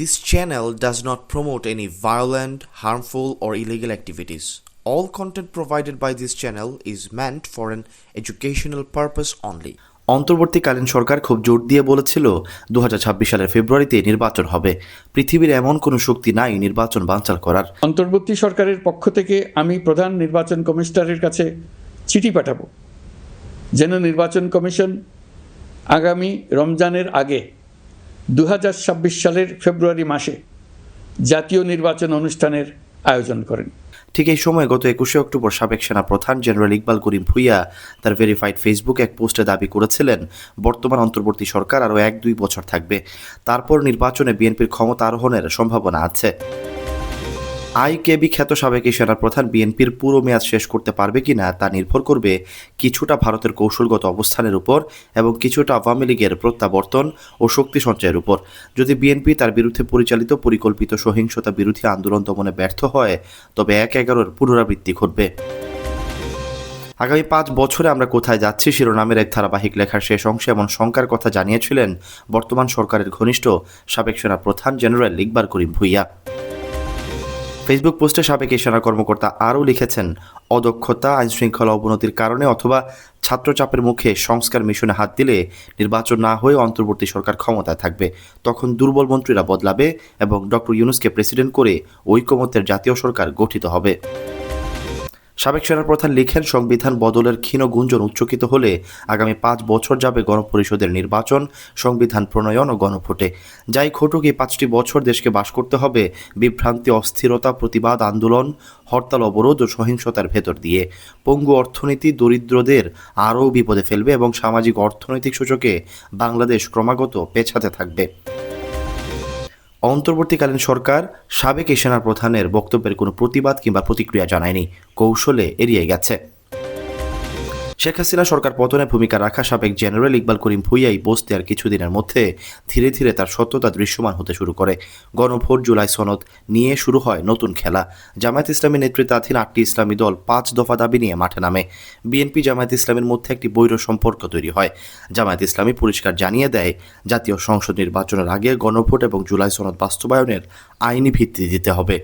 This channel does not promote any violent, harmful, or illegal activities. All content provided by this channel is meant for an educational purpose only. অন্তর্বর্তীকালীন সরকার খুব জোর দিয়ে বলেছিল দু হাজার ছাব্বিশ সালের ফেব্রুয়ারিতে নির্বাচন হবে পৃথিবীর এমন কোনো শক্তি নাই নির্বাচন বানচাল করার অন্তর্বর্তী সরকারের পক্ষ থেকে আমি প্রধান নির্বাচন কমিশনারের কাছে চিঠি পাঠাবো যেন নির্বাচন কমিশন আগামী রমজানের আগে দু হাজার ছাব্বিশ সালের ফেব্রুয়ারি মাসে জাতীয় নির্বাচন অনুষ্ঠানের আয়োজন করেন। ঠিক এই সময় গত একুশে অক্টোবর সাবেক সেনা প্রধান জেনারেল ইকবাল করিম ভুইয়া তার ভেরিফাইড ফেসবুকে এক পোস্টে দাবি করেছিলেন, বর্তমান অন্তর্বর্তী সরকার আরও এক দুই বছর থাকবে। তারপর নির্বাচনে বিএনপির ক্ষমতা আরোহণের সম্ভাবনা আছে। আইকেবি খ্যাত সাবেক এই সেনাপ্রধান বিএনপির পুরো মেয়াদ শেষ করতে পারবে কিনা তা নির্ভর করবে কিছুটা ভারতের কৌশলগত অবস্থানের উপর এবং কিছুটা আওয়ামী লীগের প্রত্যাবর্তন ও শক্তি সঞ্চয়ের উপর। যদি বিএনপি তার বিরুদ্ধে পরিচালিত পরিকল্পিত সহিংসতা বিরোধী আন্দোলন দমনে ব্যর্থ হয়, তবে এক এগারোর পুনরাবৃত্তি ঘটবে। আগামী পাঁচ বছরে আমরা কোথায় যাচ্ছি শিরোনামের এক ধারাবাহিক লেখার শেষ অংশে এমন শঙ্কার কথা জানিয়েছিলেন বর্তমান সরকারের ঘনিষ্ঠ সাবেক সেনা প্রধান জেনারেল ইকবার করিম ভুইয়া। ফেসবুক পোস্টে সাবেক এই সেনা কর্মকর্তা আরও লিখেছেন, অদক্ষতা, আইনশৃঙ্খলা অবনতির কারণে অথবা ছাত্রচাপের মুখে সংস্কার মিশনে হাত দিলে নির্বাচন না হয়ে অন্তর্বর্তী সরকার ক্ষমতায় থাকবে। তখন দুর্বল মন্ত্রীরা বদলাবে এবং ডক্টর ইউনুসকে প্রেসিডেন্ট করে ঐকমত্যের জাতীয় সরকার গঠিত হবে। সাবেক সেনাপ্রধান লিখেন, সংবিধান বদলের ক্ষীণ গুঞ্জন উচ্চকিত হলে আগামী পাঁচ বছর যাবে গণপরিষদের নির্বাচন, সংবিধান প্রণয়ন ও গণভোটে। যাই ঘটুক, এই পাঁচটি বছর দেশকে বাস করতে হবে বিভ্রান্তি, অস্থিরতা, প্রতিবাদ, আন্দোলন, হরতাল, অবরোধ ও সহিংসতার ভেতর দিয়ে। পঙ্গু অর্থনীতি দরিদ্রদের আরও বিপদে ফেলবে এবং সামাজিক অর্থনৈতিক সূচকে বাংলাদেশ ক্রমাগত পেছাতে থাকবে। অন্তর্বর্তীকালীন সরকার সাবেক এই সেনা প্রধানের বক্তব্যের কোনো প্রতিবাদ কিংবা প্রতিক্রিয়া জানায়নি। কৌশলে এড়িয়ে গেছে। শেখ হাসিনা সরকার পতনে ভূমিকা রাখা সাবেক জেনারেল ইকবাল করিম ভুইয়াই বসতে আর কিছুদিনের মধ্যে ধীরে ধীরে তার সত্যতা দৃশ্যমান হতে শুরু করে। গণভোট জুলাই সনদ নিয়ে শুরু হয় নতুন খেলা। জামায়াত ইসলামী নেতৃত্বাধীন আটটি ইসলামী দল পাঁচ দফা দাবি নিয়ে মাঠে নামে। বিএনপি জামায়াত ইসলামের মধ্যে একটি বৈর সম্পর্ক তৈরি হয়। জামায়াত ইসলামী পরিষ্কার জানিয়ে দেয়, জাতীয় সংসদ নির্বাচনের আগে গণভোট এবং জুলাই সনদ বাস্তবায়নের আইনি ভিত্তি দিতে হবে।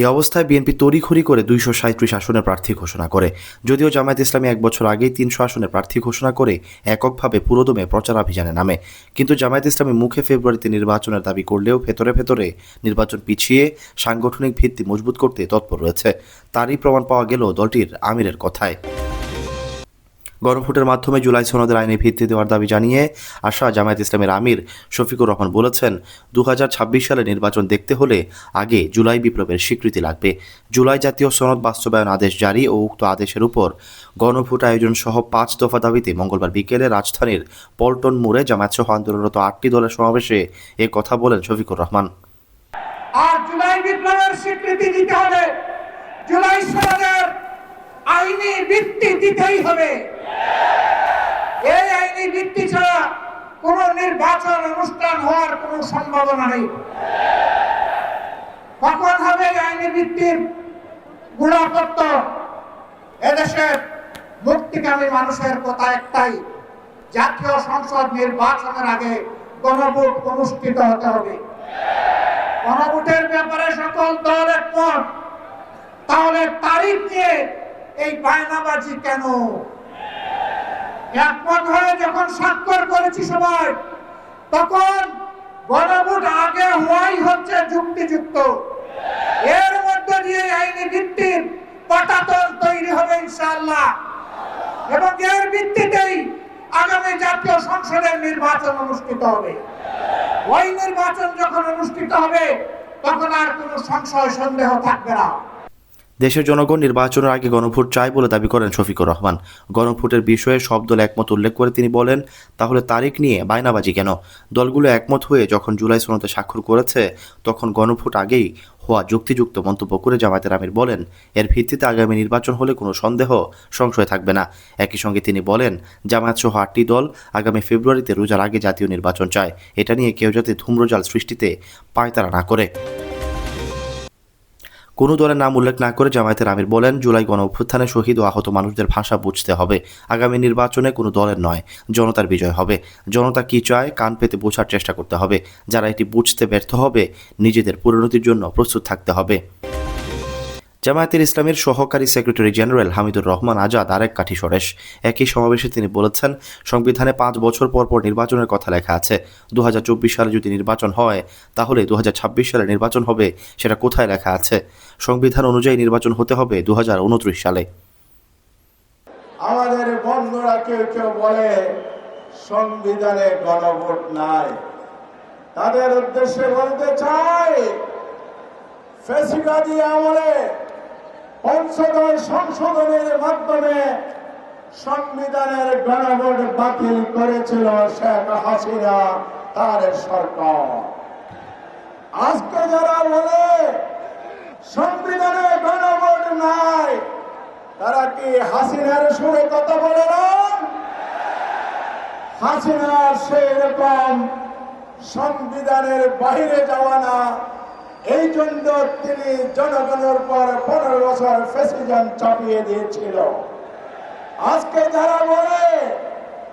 এই অবস্থায় বিএনপি তড়িঘড়ি করে দুইশো সাঁত্রিশ আসনের প্রার্থী ঘোষণা করে। যদিও জামায়াত ইসলামী এক বছর আগেই তিনশো আসনের প্রার্থী ঘোষণা করে এককভাবে পুরোদমে প্রচারাভিযানে নামে। কিন্তু জামায়াত ইসলামী মুখে ফেব্রুয়ারিতে নির্বাচনের দাবি করলেও ভেতরে ভেতরে নির্বাচন পিছিয়ে সাংগঠনিক ভিত্তি মজবুত করতে তৎপর রয়েছে। তারই প্রমাণ পাওয়া গেল দলটির আমিরের কথায়। গণভোটের মাধ্যমে জুলাই সনদের আইনে ভিত্তি দেওয়ার দাবি জানিয়ে আশা জামায়াত ইসলামের আমির শফিকুর রহমান বলেছেন দু হাজার ছাব্বিশ সালে নির্বাচন দেখতে হলে আগে জুলাই বিপ্লবের স্বীকৃতি লাগবে। জুলাই জাতীয় সনদ বাস্তবায়ন আদেশ জারি ও উক্ত আদেশের উপর গণভোট আয়োজন সহ পাঁচ দফা দাবিতে মঙ্গলবার বিকেলে রাজধানীর পল্টন মোড়ে জামায়াত সহ আন্দোলনরত আটটি দলের সমাবেশে এ কথা বলেন শফিকুর রহমান। জুলাই সনদের আইনি ভিত্তি দিতেই হবে। এই আইনি ভিত্তি ছাড়া কোন নির্বাচন অনুষ্ঠান হওয়ার কোন সম্ভাবনা নেই। কখন হবে আইনি ভিত্তির গুণাপত্য? এদেশের মুক্তিকামী মানুষের কথা একটাই, জাতীয় সংসদ নির্বাচনের আগে গণভোট অনুষ্ঠিত হতে হবে। গণভোটের ব্যাপারে সকল দল একমত। তাহলে তারিখ নিয়ে এই বায়নাবাজি কেন? একমত হয়ে যখন স্বাক্ষর করেছি সবাই, তখন গণভোট আগে হওয়াই হচ্ছে যুক্তিযুক্ত। এর মধ্যে দিয়ে আইনি ভিত্তির পটাতন তৈরি হবে ইনশাআল্লাহ। এবং এর ভিত্তিতেই আগামী জাতীয় সংসদের নির্বাচন অনুষ্ঠিত হবে। ওই নির্বাচন যখন অনুষ্ঠিত হবে, তখন আর কোনো সংশয়, সন্দেহ থাকবে না। দেশের জনগণ নির্বাচনের আগে গণভোট চায় বলে দাবি করেন শফিকুর রহমান। গণভোটের বিষয়ে সব দল একমত উল্লেখ করে তিনি বলেন, তাহলে তারিখ নিয়ে বায়নাবাজি কেন? দলগুলো একমত হয়ে যখন জুলাই সনদে স্বাক্ষর করেছে, তখন গণভোট আগেই হওয়া যুক্তিযুক্ত মন্তব্য করে জামায়াতের আমির বলেন, এর ভিত্তিতে আগামী নির্বাচন হলে কোনো সন্দেহ, সংশয় থাকবে না। একই সঙ্গে তিনি বলেন জামায়াত সহ আটটি দল আগামী ফেব্রুয়ারিতে রোজার আগে জাতীয় নির্বাচন চায়। এটা নিয়ে কেউ যাতে ধূম্রজাল সৃষ্টিতে পায়তারা না করে। কোনো দলের নাম উল্লেখ না করে জামায়াতের আমির বলেন, জুলাই গণ অভ্যুত্থানে শহীদ ও আহত মানুষদের ভাষা বুঝতে হবে। আগামী নির্বাচনে কোনো দলের নয়, জনতার বিজয় হবে। জনতা কি চায়, কান পেতে বোঝার চেষ্টা করতে হবে। যারা এটি বুঝতে ব্যর্থ হবে, নিজেদের পরিণতির জন্য প্রস্তুত থাকতে হবে। জামায়াতের ইসলামের সহকারী সেক্রেটারি জেনারেল হামিদুর রহমান আজাদ আরেক কাঠি সরেশ একই সমাবেশে তিনি বলেছেন, সংবিধানে পাঁচ বছর পর পর নির্বাচনের কথা লেখা আছে। দুহাজার চব্বিশ সালে যদি নির্বাচন হয়, তাহলে দু হাজার ছাব্বিশ সালে নির্বাচন হবে সেটা কোথায় লেখা আছে? সংবিধান অনুযায়ী নির্বাচন হতে হবে দুহাজার উনত্রিশ সালে। আমাদের বন্ধুরা কেউ কেউ বলে, সংবিধানে গণভোট নাই। তাদের উদ্দেশ্যে বলতে চাই, ফেসিবাদী আমলে পঞ্চদশ সংশোধনের মাধ্যমে সংবিধানের গণভোট বাতিল করেছিল শেখ হাসিনা, তার সরকার। আজকে যারা বলে সংবিধানে গণভোট নাই, তারা কি হাসিনার সুরে কথা বলে না? হাসিনার সেই রকম সংবিধানের বাইরে যাওয়া না। এই জন্য তিনি জনগণের পর পনেরো বছর ফেসিজম চাপিয়ে দিয়েছিল। আজকে যারা বলে,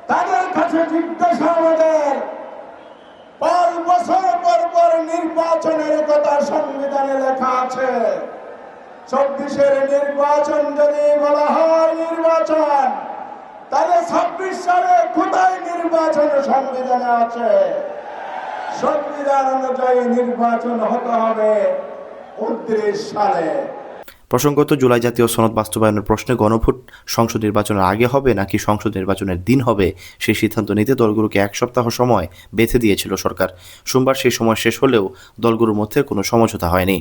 তাদের কাছে জিজ্ঞাসা আমাদের পাঁচ বছর পর পর নির্বাচনের কথা সংবিধানে লেখা আছে। চব্বিশের নির্বাচন যদি বলা হয় নির্বাচন, তাহলে ছাব্বিশ সালে কোথায় নির্বাচন সংবিধানে আছে? সংবিধান অনুযায়ী নির্বাচন হতে হবে উনত্রিশ সালে। প্রসঙ্গত, জুলাই জাতীয় সনদ বাস্তবায়নের প্রশ্নে গণভোট সংসদ নির্বাচনের আগে হবে নাকি সংসদ নির্বাচনের দিন হবে সেই সিদ্ধান্ত নিতে দলগুলোকে এক সপ্তাহ সময় বেঁধে দিয়েছিল সরকার। সোমবার সেই সময় শেষ হলেও দলগুলোর মধ্যে কোনো সমঝোতা হয়নি।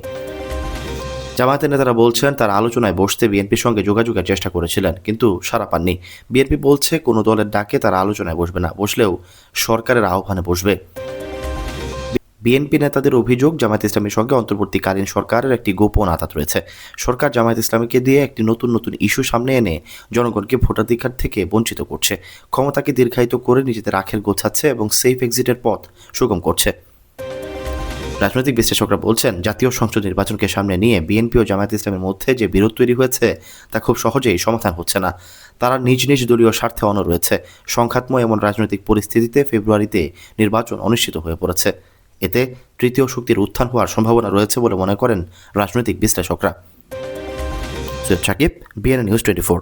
জামায়াতের নেতারা বলছেন, তার আলোচনায় বসতে বিএনপির সঙ্গে যোগাযোগের চেষ্টা করেছিলেন, কিন্তু সারা পাননি। বিএনপি বলছে, কোনো দলের ডাকে তারা আলোচনায় বসবে না, বসলেও সরকারের আহ্বানে বসবে। বিএনপি নেতাদের অভিযোগ, জামায়াত ইসলামের সঙ্গে অন্তর্বর্তীকালীন সরকারের একটি গোপন আঘাত রয়েছে। সরকার জামায়াত ইসলামীকে দিয়ে একটি নতুন নতুন ইস্যু সামনে এনে জনগণকে ভোটাধিকার থেকে বঞ্চিত করছে। ক্ষমতাকে দীর্ঘায়িত করে নিজেদের আখের গোছাচ্ছে এবং সেফ এক্সিটের পথ সুগম করছে। রাজনৈতিক বিশ্লেষকরা বলছেন, জাতীয় সংসদ নির্বাচনকে সামনে নিয়ে বিএনপি ও জামায়াত ইসলামের মধ্যে যে বিরোধ তৈরি হয়েছে, তা খুব সহজেই সমাধান হচ্ছে না। তারা নিজ নিজ দলীয় স্বার্থে অন রয়েছে। সংঘাতময় এমন রাজনৈতিক পরিস্থিতিতে ফেব্রুয়ারিতে নির্বাচন অনিশ্চিত হয়ে পড়েছে। এতে তৃতীয় শক্তির উত্থান হওয়ার সম্ভাবনা রয়েছে বলে মনে করেন রাজনৈতিক বিশ্লেষকরা। News twenty four